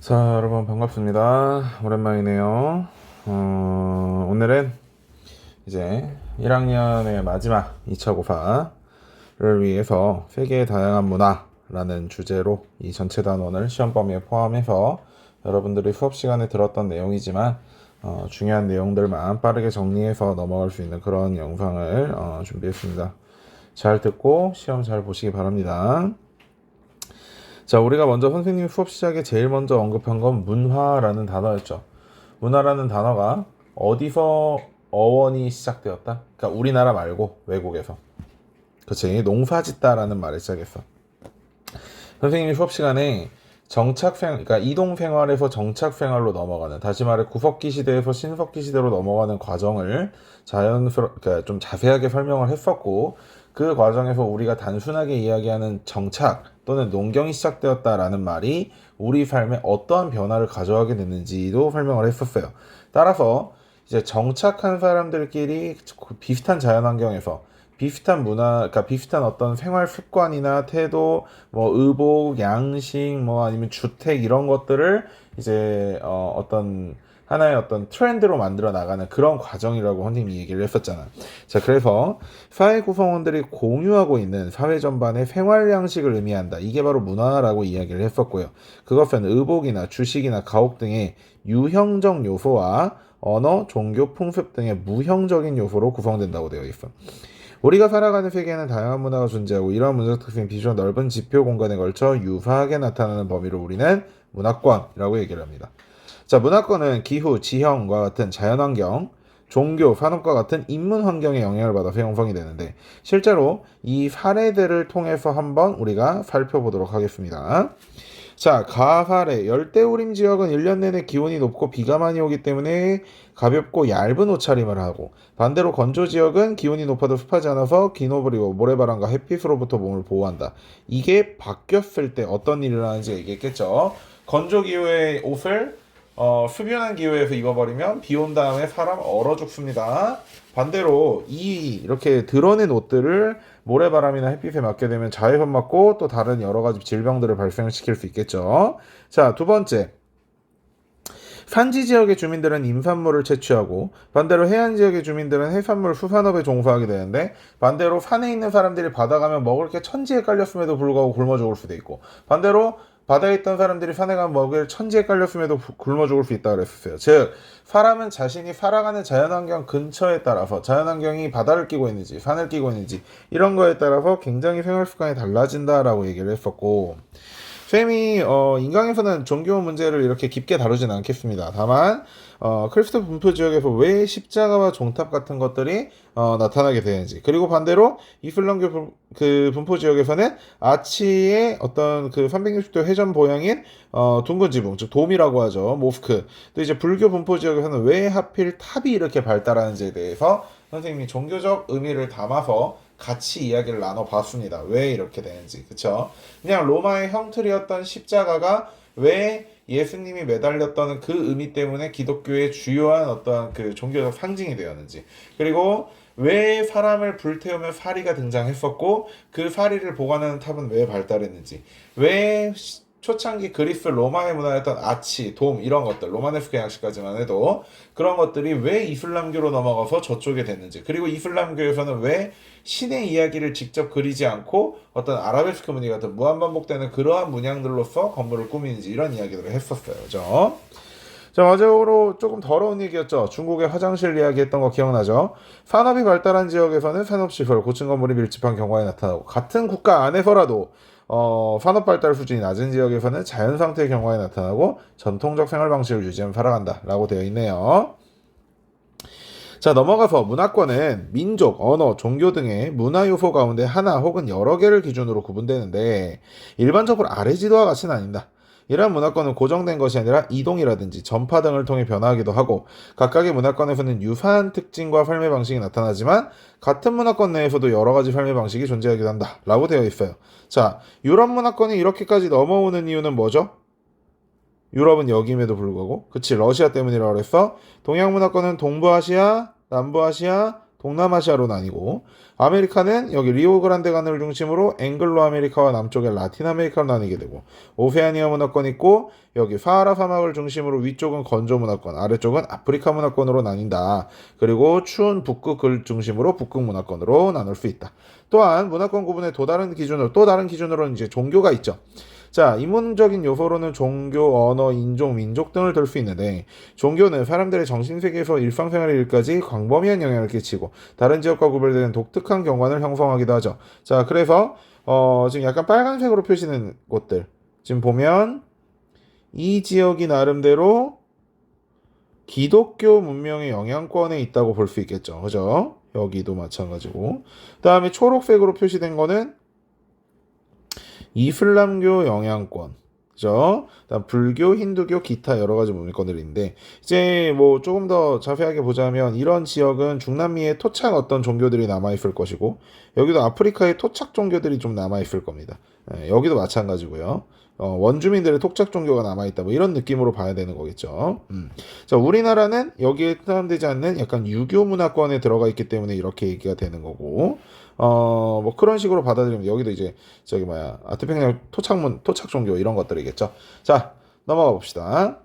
자, 여러분 반갑습니다. 오랜만이네요. 어, 오늘은 이제 1학년의 마지막 2차 고사를 위해서 세계의 다양한 문화라는 주제로 이 전체 단원을 시험 범위에 포함해서 여러분들이 수업 시간에 들었던 내용이지만 어, 중요한 내용들만 빠르게 정리해서 넘어갈 수 있는 그런 영상을 어, 준비했습니다. 잘 듣고 시험 잘 보시기 바랍니다. 자, 우리가 먼저 선생님 수업 시작에 제일 먼저 언급한 건 문화라는 단어였죠. 문화라는 단어가 어디서 어원이 시작되었다? 그러니까 우리나라 말고 외국에서. 그치? 농사 짓다라는 말을 시작했어. 선생님이 수업 시간에 정착 생, 그러니까 이동 생활에서 정착 생활로 넘어가는, 다시 말해 구석기 시대에서 신석기 시대로 넘어가는 과정을 자연스럽, 그러니까 좀 자세하게 설명을 했었고, 그 과정에서 우리가 단순하게 이야기하는 정착 또는 농경이 시작되었다라는 말이 우리 삶에 어떠한 변화를 가져가게 됐는지도 설명을 했었어요. 따라서 이제 정착한 사람들끼리 비슷한 자연 환경에서 비슷한 문화, 그러니까 비슷한 어떤 생활 습관이나 태도, 뭐 의복, 양식, 뭐 아니면 주택 이런 것들을 이제 어, 어떤 하나의 어떤 트렌드로 만들어 나가는 그런 과정이라고 선생님이 얘기를 했었잖아. 자, 그래서 사회 구성원들이 공유하고 있는 사회 전반의 생활 양식을 의미한다. 이게 바로 문화라고 이야기를 했었고요. 그것은 의복이나 주식이나 가옥 등의 유형적 요소와 언어, 종교, 풍습 등의 무형적인 요소로 구성된다고 되어 있어. 우리가 살아가는 세계에는 다양한 문화가 존재하고 이러한 문화적 특성이 비교적 넓은 지표 공간에 걸쳐 유사하게 나타나는 범위로 우리는 문화권이라고 얘기를 합니다. 자, 문화권은 기후, 지형과 같은 자연환경, 종교, 산업과 같은 인문 환경의 영향을 받아서 형성이 되는데 실제로 이 사례들을 통해서 한번 우리가 살펴보도록 하겠습니다. 자, 가사래 열대우림 지역은 1년 내내 기온이 높고 비가 많이 오기 때문에 가볍고 얇은 옷차림을 하고 반대로 건조 지역은 기온이 높아도 습하지 않아서 긴 옷을 입고 모래바람과 햇빛으로부터 몸을 보호한다. 이게 바뀌었을 때 어떤 일이 일어나는지 얘기했겠죠. 건조 기후의 옷을 어, 수변한 기후에서 입어버리면 비 온 다음에 사람 얼어 죽습니다. 반대로 이 이렇게 드러낸 옷들을 모래바람이나 햇빛에 맞게 되면 자외선 맞고 또 다른 여러 가지 질병들을 발생시킬 수 있겠죠. 자, 두 번째. 산지 지역의 주민들은 임산물을 채취하고 반대로 해안 지역의 주민들은 해산물 수산업에 종사하게 되는데 반대로 산에 있는 사람들이 바다 가면 먹을 게 천지에 깔렸음에도 불구하고 굶어 죽을 수도 있고 반대로 바다에 있던 사람들이 산에 가면 먹을 천지에 깔렸음에도 굶어 죽을 수 있다고 그랬었어요. 즉 사람은 자신이 살아가는 자연환경 근처에 따라서 자연환경이 바다를 끼고 있는지 산을 끼고 있는지 이런 거에 따라서 굉장히 생활 습관이 달라진다라고 얘기를 했었고 쌤이 어, 인강에서는 종교 문제를 이렇게 깊게 다루진 않겠습니다. 다만 어, 크리스토 분포 지역에서 왜 십자가와 종탑 같은 것들이 어, 나타나게 되는지 그리고 반대로 이슬람교 분, 그 분포 지역에서는 아치의 어떤 그 360도 회전 모양인 어, 둥근 지붕 즉 돔이라고 하죠 모스크 또 이제 불교 분포 지역에서는 왜 하필 탑이 이렇게 발달하는지에 대해서 선생님이 종교적 의미를 담아서 같이 이야기를 나눠봤습니다. 왜 이렇게 되는지, 그쵸? 그냥 로마의 형틀이었던 십자가가 왜 예수님이 매달렸던 그 의미 때문에 기독교의 주요한 어떠한 그 종교적 상징이 되었는지, 그리고 왜 사람을 불태우면 사리가 등장했었고, 그 사리를 보관하는 탑은 왜 발달했는지, 왜 초창기 그리스 로마의 문화였던 아치, 돔 이런 것들 로마네스크 양식까지만 해도 그런 것들이 왜 이슬람교로 넘어가서 저쪽에 됐는지 그리고 이슬람교에서는 왜 신의 이야기를 직접 그리지 않고 어떤 아라베스크 무늬 같은 무한반복되는 그러한 문양들로서 건물을 꾸미는지 이런 이야기들을 했었어요. 그죠? 자, 마지막으로 조금 더러운 얘기였죠. 중국의 화장실 이야기 했던 거 기억나죠? 산업이 발달한 지역에서는 산업시설, 고층 건물이 밀집한 경우가 나타나고 같은 국가 안에서라도 어, 산업 발달 수준이 낮은 지역에서는 자연 상태의 경우에 나타나고 전통적 생활 방식을 유지하며 살아간다라고 되어 있네요. 자, 넘어가서 문화권은 민족, 언어, 종교 등의 문화 요소 가운데 하나 혹은 여러 개를 기준으로 구분되는데 일반적으로 아래 지도와 같이는 아닙니다. 이러한 문화권은 고정된 것이 아니라 이동이라든지 전파 등을 통해 변화하기도 하고 각각의 문화권에서는 유사한 특징과 삶의 방식이 나타나지만 같은 문화권 내에서도 여러 가지 삶의 방식이 존재하기도 한다 라고 되어 있어요 자 유럽 문화권이 이렇게까지 넘어오는 이유는 뭐죠? 유럽은 여기임에도 불구하고 그치 러시아 때문이라고 그랬어 동양 문화권은 동부아시아 남부아시아 동남아시아로 나뉘고 아메리카는 여기 리오그란데 강을 중심으로 앵글로 아메리카와 남쪽에 라틴 아메리카로 나뉘게 되고 오세아니아 문화권 있고 여기 사하라 사막을 중심으로 위쪽은 건조 문화권, 아래쪽은 아프리카 문화권으로 나뉜다. 그리고 추운 북극을 중심으로 북극 문화권으로 나눌 수 있다. 또한 문화권 구분의 또 다른 기준으로 또 다른 기준으로는 이제 종교가 있죠. 자, 이문적인 요소로는 종교, 언어, 인종, 민족 등을 들 수 있는데 종교는 사람들의 정신세계에서 일상생활의 일까지 광범위한 영향을 끼치고 다른 지역과 구별되는 독특한 경관을 형성하기도 하죠. 자, 그래서 어, 지금 약간 빨간색으로 표시된 곳들 지금 보면 이 지역이 나름대로 기독교 문명의 영향권에 있다고 볼 수 있겠죠. 그죠? 여기도 마찬가지고. 그 다음에 초록색으로 표시된 거는 이슬람교 영향권. 그죠? 그다음 불교, 힌두교, 기타 여러 가지 문명권들인데 이제 뭐 조금 더 자세하게 보자면 이런 지역은 중남미에 토착 어떤 종교들이 남아 있을 것이고 여기도 아프리카의 토착 종교들이 좀 남아 있을 겁니다. 예, 여기도 마찬가지고요. 어, 원주민들의 토착 종교가 남아 있다. 뭐 이런 느낌으로 봐야 되는 거겠죠. 음. 자, 우리나라는 여기에 포함되지 않는 약간 유교 문화권에 들어가 있기 때문에 이렇게 얘기가 되는 거고. 어, 뭐 그런 식으로 받아들이면 여기도 이제 저기 뭐야 아트평양 토착문 토착 종교 이런 것들이겠죠. 자 넘어가 봅시다.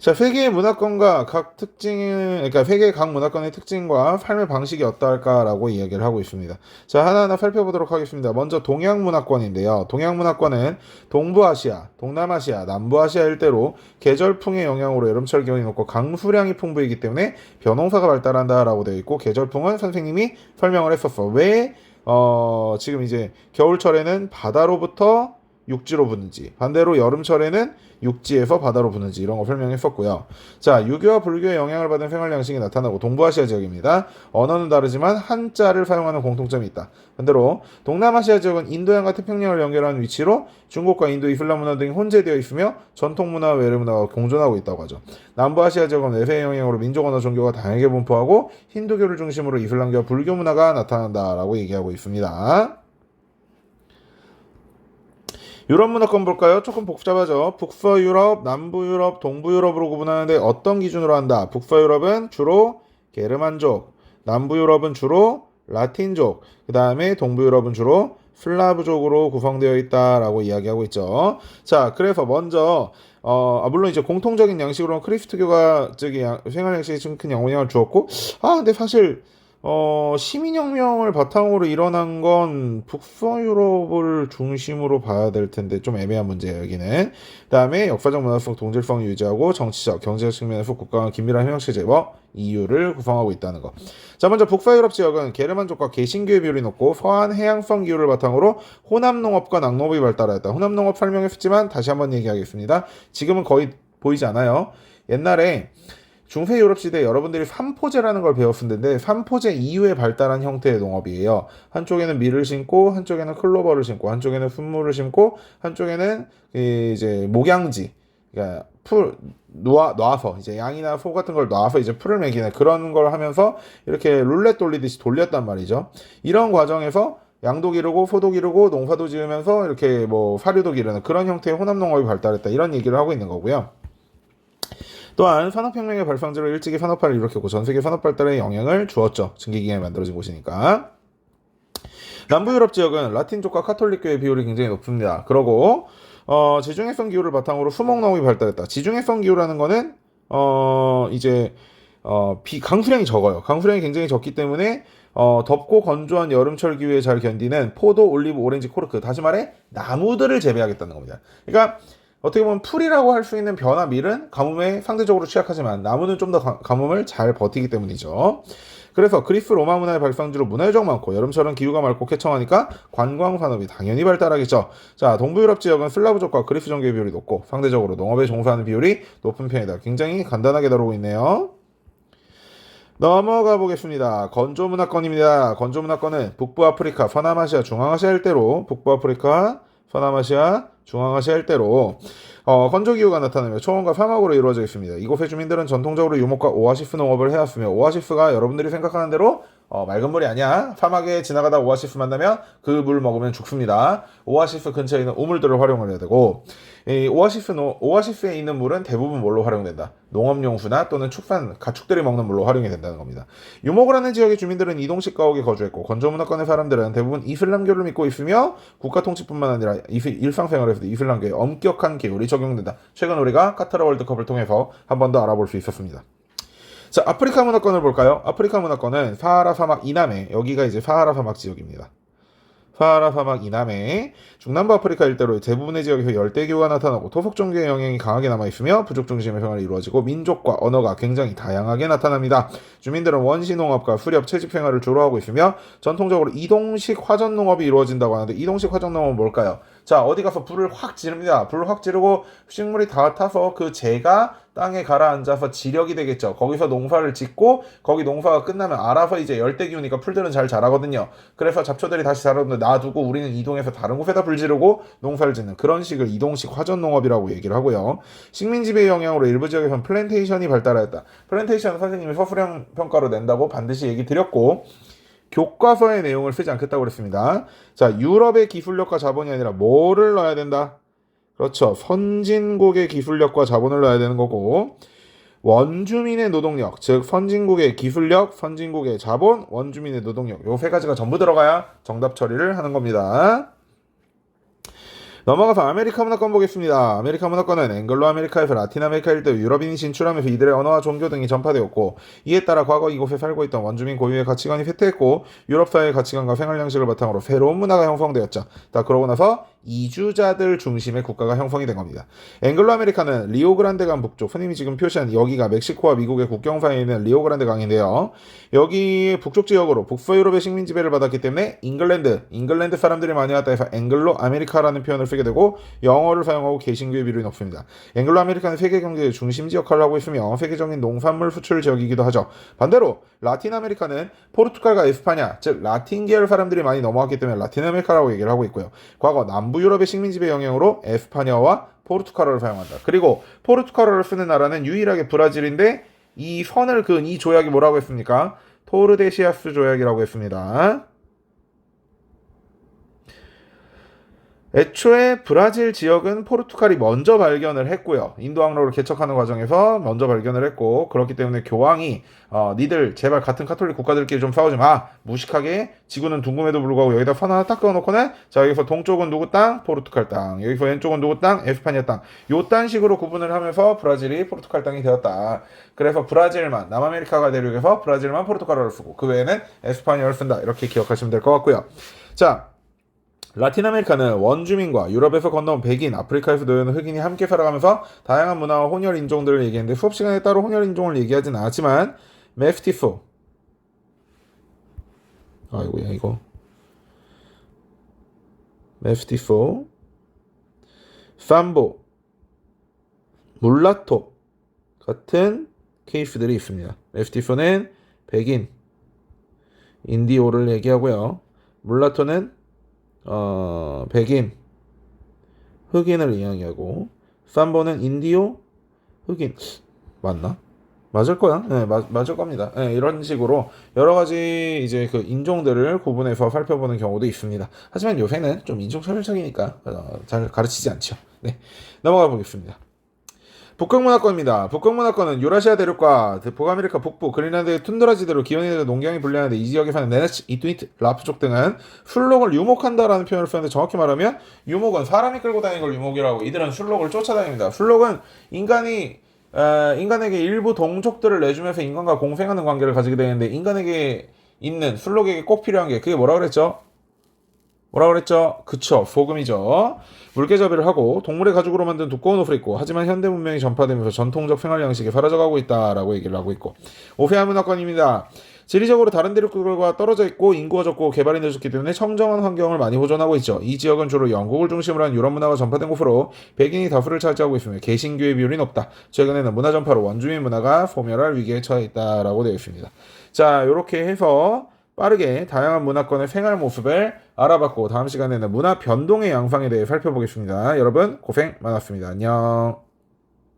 자, 세계의 문화권과 각 특징, 그러니까 세계의 각 문화권의 특징과 삶의 방식이 어떠할까라고 이야기를 하고 있습니다. 자, 하나하나 살펴보도록 하겠습니다. 먼저 동양 문화권인데요. 동양 문화권은 동부아시아, 동남아시아, 남부아시아 일대로 계절풍의 영향으로 여름철 기온이 높고 강수량이 풍부이기 때문에 변홍사가 발달한다라고 되어 있고 계절풍은 선생님이 설명을 했었어. 왜 어, 지금 이제 겨울철에는 바다로부터 육지로 부는지 반대로 여름철에는 육지에서 바다로 부는지 이런 거 설명했었고요. 자 유교와 불교의 영향을 받은 생활 양식이 나타나고 동부아시아 지역입니다. 언어는 다르지만 한자를 사용하는 공통점이 있다. 반대로 동남아시아 지역은 인도양과 태평양을 연결하는 위치로 중국과 인도 이슬람 문화 등이 혼재되어 있으며 전통 문화와 외래 문화가 공존하고 있다고 하죠. 남부아시아 지역은 외세의 영향으로 민족 언어 종교가 다양하게 분포하고 힌두교를 중심으로 이슬람교와 불교 문화가 나타난다라고 얘기하고 있습니다. 유럽 문화권 볼까요? 조금 복잡하죠. 북서 유럽, 남부 유럽, 동부 유럽으로 구분하는데 어떤 기준으로 한다? 북서 유럽은 주로 게르만족, 남부 유럽은 주로 라틴족, 그 다음에 동부 유럽은 주로 슬라브족으로 구성되어 있다라고 이야기하고 있죠. 자, 그래서 먼저 어, 아, 물론 이제 공통적인 양식으로는 크리스트교가 양- 생활 양식에 좀큰 영향을 주었고, 아, 근데 사실 어, 시민혁명을 바탕으로 일어난 건 북서 유럽을 중심으로 봐야 될 텐데 좀 애매한 문제예요, 여기는. 그다음에 역사적 문화적 동질성을 유지하고 정치적, 경제적 측면에서 국가와 긴밀한 협력체 제법 EU를 구성하고 있다는 거. 자, 먼저 북서 유럽 지역은 게르만족과 개신교의 비율이 높고 서한 해양성 기후를 바탕으로 호남 농업과 낙농업이 발달하였다. 호남 농업 설명했지만 다시 한번 얘기하겠습니다. 지금은 거의 보이지 않아요. 옛날에 중세 유럽 시대 여러분들이 삼포제라는 걸 배웠었는데 삼포제 이후에 발달한 형태의 농업이에요. 한쪽에는 밀을 심고 한쪽에는 클로버를 심고 한쪽에는 순무를 심고 한쪽에는 이 이제 목양지 그러니까 풀 놓아 놔서 이제 양이나 소 같은 걸 놔서 이제 풀을 먹이는 그런 걸 하면서 이렇게 룰렛 돌리듯이 돌렸단 말이죠. 이런 과정에서 양도 기르고 소도 기르고 농사도 지으면서 이렇게 뭐 사료도 기르는 그런 형태의 호남 농업이 발달했다 이런 얘기를 하고 있는 거고요. 또한 산업혁명의 발상지로 일찍이 산업화를 일으켰고 전 세계 산업 발달에 영향을 주었죠. 증기기관이 만들어진 곳이니까. 남부 유럽 지역은 라틴족과 카톨릭교의 비율이 굉장히 높습니다. 그러고 어, 지중해성 기후를 바탕으로 수목 농업이 발달했다. 지중해성 기후라는 거는 어, 이제 어, 비 강수량이 적어요. 강수량이 굉장히 적기 때문에 어, 덥고 건조한 여름철 기후에 잘 견디는 포도, 올리브, 오렌지, 코르크 다시 말해 나무들을 재배하겠다는 겁니다. 그러니까 어떻게 보면 풀이라고 할 수 있는 벼나 밀은 가뭄에 상대적으로 취약하지만 나무는 좀 더 가뭄을 잘 버티기 때문이죠. 그래서 그리스 로마 문화의 발상지로 문화유적 많고 여름철은 기후가 맑고 쾌청하니까 관광 산업이 당연히 발달하겠죠. 자, 동부 유럽 지역은 슬라브족과 그리스 종교의 비율이 높고 상대적으로 농업에 종사하는 비율이 높은 편이다. 굉장히 간단하게 다루고 있네요. 넘어가 보겠습니다. 건조 문화권입니다. 건조 문화권은 북부 아프리카, 서남아시아, 중앙아시아 일대로 북부 아프리카, 서남아시아, 중앙아시아 일대로 어, 건조 기후가 나타나며 초원과 사막으로 이루어져 있습니다. 이곳의 주민들은 전통적으로 유목과 오아시스 농업을 해왔으며 오아시스가 여러분들이 생각하는 대로 어, 맑은 물이 아니야. 사막에 지나가다 오아시스 만나면 그 물 먹으면 죽습니다. 오아시스 근처에 있는 우물들을 활용을 해야 되고 이 오아시스 노- 오아시스에 있는 물은 대부분 뭘로 활용된다? 농업용수나 또는 축산 가축들이 먹는 물로 활용이 된다는 겁니다. 유목을 하는 지역의 주민들은 이동식 가옥에 거주했고 건조문화권의 사람들은 대부분 이슬람교를 믿고 있으며 국가 통치뿐만 아니라 일상생활에서도 이슬람교의 엄격한 계율이 적용된다. 최근 우리가 카타르 월드컵을 통해서 한 번 더 알아볼 수 있었습니다. 자, 아프리카 문화권을 볼까요? 아프리카 문화권은 사하라 사막 이남에 여기가 이제 사하라 사막 지역입니다. 사하라 사막 이남에 중남부 아프리카 일대로 대부분의 지역에서 열대기후가 나타나고 토속 종교의 영향이 강하게 남아 있으며 부족 중심의 생활이 이루어지고 민족과 언어가 굉장히 다양하게 나타납니다. 주민들은 원시 농업과 수렵 채집 생활을 주로 하고 있으며 전통적으로 이동식 화전 농업이 이루어진다고 하는데 이동식 화전 농업은 뭘까요? 자 어디 가서 불을 확 지릅니다. 불을 확 지르고 식물이 다 타서 그 재가 땅에 가라앉아서 지력이 되겠죠. 거기서 농사를 짓고 거기 농사가 끝나면 알아서 이제 열대 기후니까 풀들은 잘 자라거든요. 그래서 잡초들이 다시 자라는데 놔두고 우리는 이동해서 다른 곳에다 불 지르고 농사를 짓는 그런 식을 이동식 화전 농업이라고 얘기를 하고요. 식민 지배의 영향으로 일부 지역에서는 플랜테이션이 발달하였다. 플랜테이션 선생님이 서술형 평가로 낸다고 반드시 얘기 드렸고 교과서의 내용을 쓰지 않겠다고 그랬습니다. 자, 유럽의 기술력과 자본이 아니라 뭐를 넣어야 된다? 그렇죠. 선진국의 기술력과 자본을 넣어야 되는 거고 원주민의 노동력, 즉 선진국의 기술력, 선진국의 자본, 원주민의 노동력 요 세 가지가 전부 들어가야 정답 처리를 하는 겁니다. 넘어가서 아메리카 문화권 보겠습니다. 아메리카 문화권은 앵글로 아메리카에서 라틴 아메리카 일대 유럽인이 진출하면서 이들의 언어와 종교 등이 전파되었고 이에 따라 과거 이곳에 살고 있던 원주민 고유의 가치관이 쇠퇴했고 유럽 사회의 가치관과 생활 양식을 바탕으로 새로운 문화가 형성되었죠. 자 그러고 나서 이주자들 중심의 국가가 형성이 된 겁니다. 앵글로 아메리카는 리오그란데 강 북쪽, 흔히 지금 표시한 여기가 멕시코와 미국의 국경 사이에 있는 리오그란데 강인데요. 여기 북쪽 지역으로 북서유럽의 식민 지배를 받았기 때문에 잉글랜드, 잉글랜드 사람들이 많이 왔다 해서 앵글로 아메리카라는 표현을 쓰게 되고 영어를 사용하고 개신교의 비율이 높습니다. 앵글로 아메리카는 세계 경제의 중심지 역할을 하고 있으며 세계적인 농산물 수출 지역이기도 하죠. 반대로 라틴 아메리카는 포르투갈과 에스파냐, 즉 라틴 계열 사람들이 많이 넘어왔기 때문에 라틴 아메리카라고 얘기를 하고 있고요. 과거 남부 유럽의 식민 지배 영향으로 에스파냐와 포르투갈어를 사용한다. 그리고 포르투갈어를 쓰는 나라는 유일하게 브라질인데 이 선을 그은 이 조약이 뭐라고 했습니까? 토르데시아스 조약이라고 했습니다. 애초에 브라질 지역은 포르투갈이 먼저 발견을 했고요. 인도 항로를 개척하는 과정에서 먼저 발견을 했고 그렇기 때문에 교황이 어, 니들 제발 같은 카톨릭 국가들끼리 좀 싸우지 마. 무식하게 지구는 둥금에도 불구하고 여기다 선 하나 딱 그어놓고는 자 여기서 동쪽은 누구 땅? 포르투갈 땅. 여기서 왼쪽은 누구 땅? 에스파냐 땅. 요딴 식으로 구분을 하면서 브라질이 포르투갈 땅이 되었다. 그래서 브라질만 남아메리카가 대륙에서 브라질만 포르투갈어를 쓰고 그 외에는 에스파냐를 쓴다. 이렇게 기억하시면 될 것 같고요. 자 라틴 아메리카는 원주민과 유럽에서 건너온 백인, 아프리카에서 놓여있는 흑인이 함께 살아가면서 다양한 문화와 혼혈 인종들을 얘기했는데 수업 시간에 따로 혼혈 인종을 얘기하진 않았지만 메스티포 아이고야 이거. 메스티포 삼보. 물라토 같은 케이스들이 있습니다. 메스티포는 백인, 인디오를 얘기하고요. 물라토는 어, 백인, 흑인을 이야기하고, 삼보는 인디오, 흑인, 맞나? 맞을 거야. 네, 맞, 맞을 겁니다. 네, 이런 식으로 여러 가지 이제 그 인종들을 구분해서 살펴보는 경우도 있습니다. 하지만 요새는 좀 인종차별적이니까 어, 잘 가르치지 않죠. 네, 넘어가 보겠습니다. 북극문화권입니다. 북극문화권은 유라시아 대륙과 북아메리카 북부, 그린란드의 툰드라지대로 기온이 농경이 불리하는데 이 지역에 사는 네네치, 이투이트, 라프족 등은 술록을 유목한다라는 표현을 쓰는데 정확히 말하면 유목은 사람이 끌고 다니는 걸 유목이라고 이들은 술록을 쫓아다닙니다. 술록은 인간이 에, 인간에게 일부 동족들을 내주면서 인간과 공생하는 관계를 가지게 되는데 인간에게 있는 술록에게 꼭 필요한 게 그게 뭐라 그랬죠? 뭐라 그랬죠? 그쵸, 소금이죠. 물개잡이를 하고 동물의 가죽으로 만든 두꺼운 옷을 입고 하지만 현대 문명이 전파되면서 전통적 생활 양식이 사라져가고 있다라고 얘기를 하고 있고 오페아 문화권입니다. 지리적으로 다른 대륙들과 떨어져 있고 인구가 적고 개발이 늦었기 때문에 청정한 환경을 많이 보존하고 있죠. 이 지역은 주로 영국을 중심으로 한 유럽 문화가 전파된 곳으로 백인이 다수를 차지하고 있으며 개신교의 비율이 높다. 최근에는 문화 전파로 원주민 문화가 소멸할 위기에 처해 있다라고 되어 있습니다. 자, 이렇게 해서 빠르게 다양한 문화권의 생활 모습을 알아봤고 다음 시간에는 문화 변동의 양상에 대해 살펴보겠습니다. 여러분 고생 많았습니다. 안녕.